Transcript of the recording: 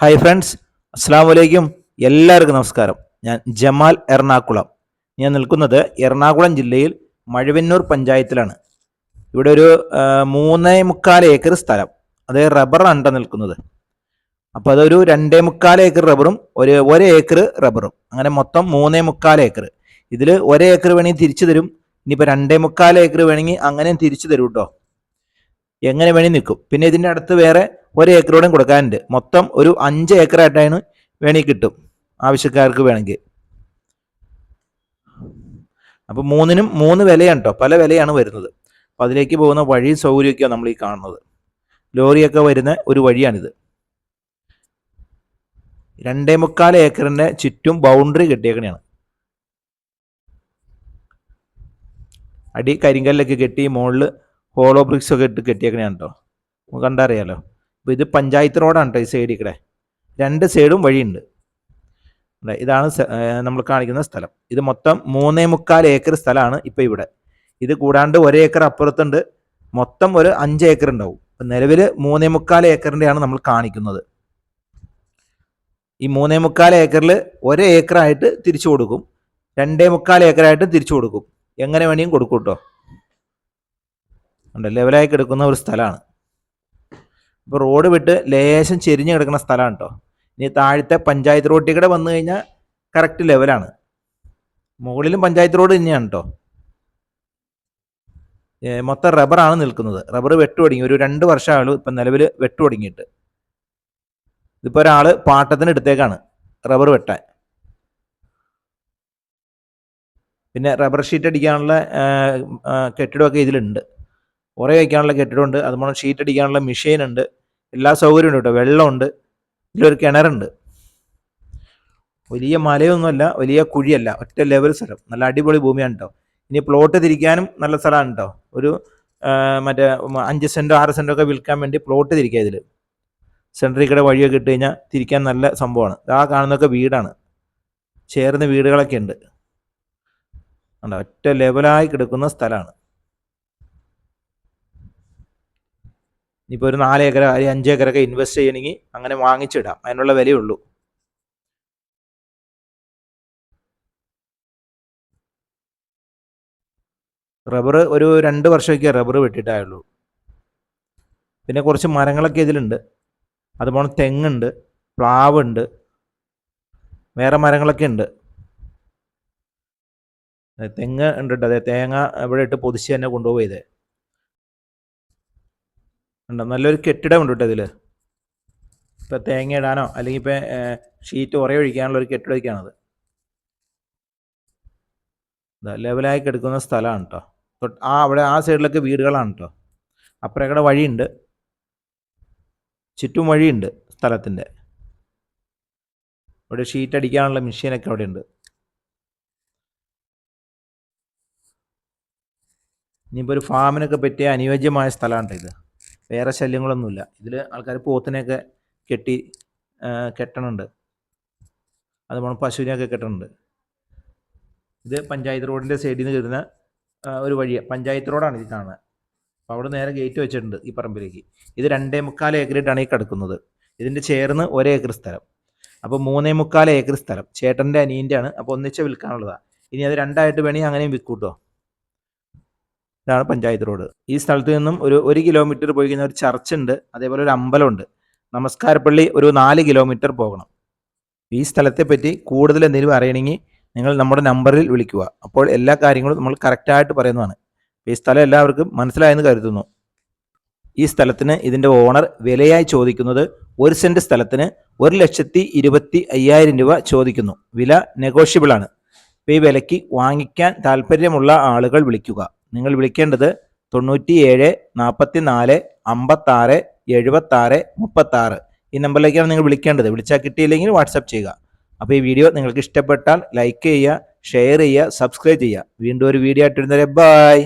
Hi friends അസ്സാം വലൈക്കും എല്ലാവർക്കും നമസ്കാരം. ഞാൻ ജമാൽ എറണാകുളം. ഞാൻ നിൽക്കുന്നത് എറണാകുളം ജില്ലയിൽ മഴവന്നൂർ പഞ്ചായത്തിലാണ്. ഇവിടെ ഒരു മൂന്നേ മുക്കാൽ ഏക്കർ സ്ഥലം. അത് റബ്ബർ അണ്ട നിൽക്കുന്നത്. അപ്പോൾ അതൊരു രണ്ടേ മുക്കാൽ ഏക്കർ റബ്ബറും ഒരു ഒരു ഏക്കർ റബ്ബറും. അങ്ങനെ മൊത്തം മൂന്നേ മുക്കാൽ ഏക്കർ. ഇതിൽ ഒരു ഏക്കർ വേണമെങ്കിൽ തിരിച്ചു തരും. ഇനിയിപ്പോൾ രണ്ടേ മുക്കാൽ ഏക്കർ വേണമെങ്കിൽ അങ്ങനെയും തിരിച്ചു തരും കേട്ടോ എങ്ങനെ വേണി നിൽക്കും. പിന്നെ ഇതിന്റെ അടുത്ത് വേറെ ഒരു ഏക്കറോടും കൊടുക്കാനുണ്ട്. മൊത്തം ഒരു അഞ്ച് ഏക്കറായിട്ടാണ് വേണി കിട്ടും ആവശ്യക്കാർക്ക് വേണമെങ്കിൽ. അപ്പോൾ മൂന്നിനും മൂന്ന് വിലയാണ് കേട്ടോ പല വിലയാണ് വരുന്നത്. അപ്പോൾ അതിലേക്ക് പോകുന്ന വഴി സൗകര്യമൊക്കെയാണ് നമ്മൾ ഈ കാണുന്നത്. ലോറിയൊക്കെ വരുന്ന ഒരു വഴിയാണിത്. രണ്ടേ മുക്കാൽ ഏക്കറിന്റെ ചുറ്റും ബൗണ്ടറി കെട്ടിയേക്കണെയാണ്. അടി കരിങ്കല്ലൊക്കെ കെട്ടി മുകളിൽ ഹോളോ ബ്രിക്സ് ഒക്കെ ഇട്ട് കെട്ടിയേക്കണെയാണ് കേട്ടോ നമുക്ക് കണ്ടറിയാലോ. അപ്പോൾ ഇത് പഞ്ചായത്ത് റോഡാണ് കേട്ടോ ഈ സൈഡിൽ കൂടെ രണ്ട് സൈഡും വഴിയുണ്ട്. ഇതാണ് നമ്മൾ കാണിക്കുന്ന സ്ഥലം. ഇത് മൊത്തം മൂന്നേ മുക്കാൽ ഏക്കർ സ്ഥലമാണ് ഇപ്പോൾ ഇവിടെ. ഇത് കൂടാണ്ട് ഒരു ഏക്കർ അപ്പുറത്തുണ്ട്. മൊത്തം ഒരു അഞ്ച് ഏക്കർ ഉണ്ടാവും. അപ്പം നിലവിൽ മൂന്നേ മുക്കാൽ ഏക്കറിന്റെയാണ് നമ്മൾ കാണിക്കുന്നത്. ഈ മൂന്നേ മുക്കാൽ ഏക്കറിൽ ഒരേ ഏക്കറായിട്ട് തിരിച്ചു കൊടുക്കും. രണ്ടേ മുക്കാൽ ഏക്കറായിട്ട് തിരിച്ചു കൊടുക്കും. എങ്ങനെ വേണമെങ്കിലും കൊടുക്കും കേട്ടോ ഉണ്ട്. ലെവലായി കിടക്കുന്ന ഒരു സ്ഥലമാണ്. ഇപ്പോൾ റോഡ് വിട്ട് ലേശം ചെരിഞ്ഞ് കിടക്കുന്ന സ്ഥലമാണ് കേട്ടോ ഇനി താഴത്തെ പഞ്ചായത്ത് റോഡിൽ കൂടെ വന്നു കഴിഞ്ഞാൽ കറക്റ്റ് ലെവലാണ് മുകളിലും പഞ്ചായത്ത് റോഡ് തന്നെയാണ് കേട്ടോ മൊത്തം റബ്ബറാണ് നിൽക്കുന്നത്. റബ്ബർ വെട്ടു തുടങ്ങി. ഒരു രണ്ട് വർഷമാണ് ഇപ്പം നിലവിൽ വെട്ടു തുടങ്ങിയിട്ട്. ഇതിപ്പോൾ ഒരാൾ പാട്ടത്തിന് എടുത്തേക്കാണ് റബ്ബർ വെട്ടാൻ. പിന്നെ റബ്ബർ ഷീറ്റ് അടിക്കാനുള്ള കെട്ടിടമൊക്കെ ഇതിലുണ്ട്. ഉറ വയ്ക്കാനുള്ള കെട്ടിടമുണ്ട്. അതുപോലെ ഷീറ്റ് അടിക്കാനുള്ള മെഷീൻ ഉണ്ട്. എല്ലാ സൗകര്യവും ഉണ്ട് കേട്ടോ വെള്ളമുണ്ട്. ഇതിലൊരു കിണറുണ്ട്. വലിയ മലയൊന്നുമല്ല വലിയ കുഴിയല്ല. ഒറ്റ ലെവൽ സ്ഥലം. നല്ല അടിപൊളി ഭൂമിയാണ് കേട്ടോ ഇനി പ്ലോട്ട് തിരിക്കാനും നല്ല സ്ഥലമാണ് കേട്ടോ ഒരു മറ്റേ അഞ്ച് സെന്റോ ആറ് സെന്റോ ഒക്കെ വിൽക്കാൻ വേണ്ടി പ്ലോട്ട് തിരിക്കുക ഇതിൽ സെൻട്രിൽ കൂടെ വഴിയൊക്കെ ഇട്ട് കഴിഞ്ഞാൽ തിരിക്കാൻ നല്ല സംഭവമാണ്. ആ കാണുന്നൊക്കെ വീടാണ്. ചേർന്ന് വീടുകളൊക്കെ ഉണ്ട്. കണ്ടോ? ഒറ്റ ലെവലായി കിടക്കുന്ന സ്ഥലമാണ്. ഇനിയിപ്പോൾ ഒരു നാല് ഏക്കർ അല്ലെങ്കിൽ അഞ്ച് ഏക്കറൊക്കെ ഇൻവെസ്റ്റ് ചെയ്യണമെങ്കിൽ അങ്ങനെ വാങ്ങിച്ചിടാം. അതിനുള്ള വിലയുള്ളൂ. റബ്ബർ ഒരു രണ്ട് വർഷമൊക്കെ റബ്ബർ വെട്ടിയിട്ടായുള്ളൂ. പിന്നെ കുറച്ച് മരങ്ങളൊക്കെ ഇതിലുണ്ട്. അതുപോലെ തെങ്ങുണ്ട് പ്ലാവുണ്ട് വേറെ മരങ്ങളൊക്കെ ഉണ്ട്. തെങ്ങ് ഉണ്ട് അതെ തേങ്ങ ഇവിടെ ഇട്ട് പൊതിച്ച് തന്നെ കൊണ്ടുപോയത് ഉണ്ട്? നല്ലൊരു കെട്ടിടം ഉണ്ട് കേട്ടോ ഇതിൽ ഇപ്പം തേങ്ങ ഇടാനോ അല്ലെങ്കിൽ ഇപ്പം ഷീറ്റ് ഉറ ഒഴിക്കാനുള്ള ഒരു കെട്ടിടമൊക്കെയാണത് ലെവലായി കിടക്കുന്ന സ്ഥലമാണ് കേട്ടോ ആ അവിടെ ആ സൈഡിലൊക്കെ വീടുകളാണ് കേട്ടോ അപ്പുറക്കടെ വഴിയുണ്ട്. ചുറ്റും വഴിയുണ്ട് സ്ഥലത്തിന്റെ. ഇവിടെ ഷീറ്റ് അടിക്കാനുള്ള മെഷീനൊക്കെ അവിടെ ഉണ്ട്. ഇനിയിപ്പോൾ ഒരു ഫാമിനൊക്കെ പറ്റിയ അനുയോജ്യമായ സ്ഥലമാണ് ഇത്. വേറെ ശല്യങ്ങളൊന്നുമില്ല. ഇതിൽ ആൾക്കാർ പോത്തിനെയൊക്കെ കെട്ടി കെട്ടണുണ്ട്. അതുപോലെ പശുവിനെയൊക്കെ കെട്ടണുണ്ട്. ഇത് പഞ്ചായത്ത് റോഡിന്റെ സൈഡിൽ നിന്ന് കയറുന്ന ഒരു വഴിയാണ് പഞ്ചായത്ത് റോഡാണ് ഇത് കാണുന്നത് അപ്പോൾ അവിടെ നേരെ ഗേറ്റ് വെച്ചിട്ടുണ്ട് ഈ പറമ്പിലേക്ക്. ഇത് രണ്ടേ മുക്കാൽ ഏക്കറിട്ടാണ് ഈ കിടക്കുന്നത്. ഇതിന്റെ ചേർന്ന് ഒരേ ഏക്കർ സ്ഥലം. അപ്പോൾ മൂന്നേ മുക്കാൽ ഏക്കർ സ്ഥലം. ചേട്ടന്റെ അനിയന്റെ ആണ് അപ്പോൾ ഒന്നിച്ച് വിൽക്കാനുള്ളതാണ് ഇനി അത് രണ്ടായിട്ട് വേണമെങ്കിൽ അങ്ങനെയും വിൽക്കൂട്ടോ. ഇതാണ് പഞ്ചായത്ത് റോഡ്. ഈ സ്ഥലത്ത് നിന്നും ഒരു ഒരു കിലോമീറ്റർ പോയി കഴിഞ്ഞാൽ ഒരു ചർച്ച് ഉണ്ട് അതേപോലെ ഒരു അമ്പലമുണ്ട്. നമസ്കാരപ്പള്ളി ഒരു നാല് കിലോമീറ്റർ പോകണം. ഈ സ്ഥലത്തെ പറ്റി കൂടുതൽ എന്തെങ്കിലും അറിയണമെങ്കിൽ നിങ്ങൾ നമ്മുടെ നമ്പറിൽ വിളിക്കുക. അപ്പോൾ എല്ലാ കാര്യങ്ങളും നമ്മൾ കറക്റ്റായിട്ട് പറയുന്നതാണ്. ഈ സ്ഥലം എല്ലാവർക്കും മനസ്സിലായെന്ന് കരുതുന്നു. ഈ സ്ഥലത്തിന് ഇതിന്റെ ഓണർ വിലയായി ചോദിക്കുന്നത് ഒരു സെന്റ് സ്ഥലത്തിന് ഒരു ലക്ഷത്തി ഇരുപത്തി അയ്യായിരം രൂപ ചോദിക്കുന്നു. വില നെഗോഷ്യബിൾ ആണ്. ഈ വിലയ്ക്ക് വാങ്ങിക്കാൻ താല്പര്യമുള്ള ആളുകൾ വിളിക്കുക. നിങ്ങൾ വിളിക്കേണ്ടത് തൊണ്ണൂറ്റി ഏഴ് നാൽപ്പത്തി നാല് അമ്പത്താറ് എഴുപത്താറ് മുപ്പത്താറ്. ഈ നമ്പറിലേക്കാണ് നിങ്ങൾ വിളിക്കേണ്ടത്. വിളിച്ചാൽ കിട്ടിയില്ലെങ്കിൽ വാട്സപ്പ് ചെയ്യുക. അപ്പോൾ ഈ വീഡിയോ നിങ്ങൾക്ക് ഇഷ്ടപ്പെട്ടാൽ ലൈക്ക് ചെയ്യുക ഷെയർ ചെയ്യുക സബ്സ്ക്രൈബ് ചെയ്യുക. വീണ്ടും ഒരു വീഡിയോ ആയിട്ട് വരുന്നവരെ ബൈ.